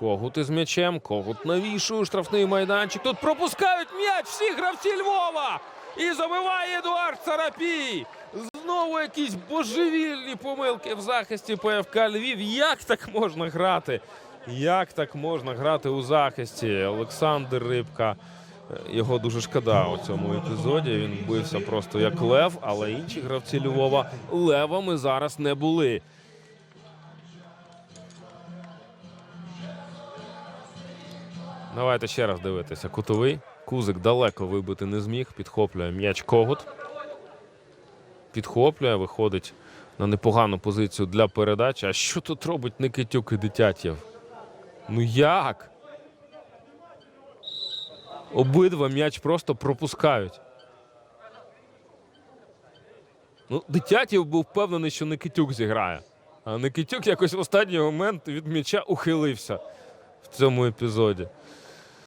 Когут із м'ячем. Когут навішує штрафний майданчик. Тут пропускають м'яч всі гравці Львова. І забиває Едуард Царапій. Знову якісь божевільні помилки в захисті ПФК Львів. Як так можна грати? Як так можна грати у захисті? Олександр Рибка. Його дуже шкода у цьому епізоді. Він бився просто як лев, але інші гравці Львова левами зараз не були. Давайте ще раз дивитися. Кутовий. Кузик далеко вибити не зміг. Підхоплює м'яч когут. Підхоплює, виходить на непогану позицію для передачі. А що тут робить Никитюк і Дитятєв? Ну як? Обидва м'яч просто пропускають. Ну, Дитятєв був впевнений, що Никитюк зіграє. А Никитюк якось в останній момент від м'яча ухилився в цьому епізоді.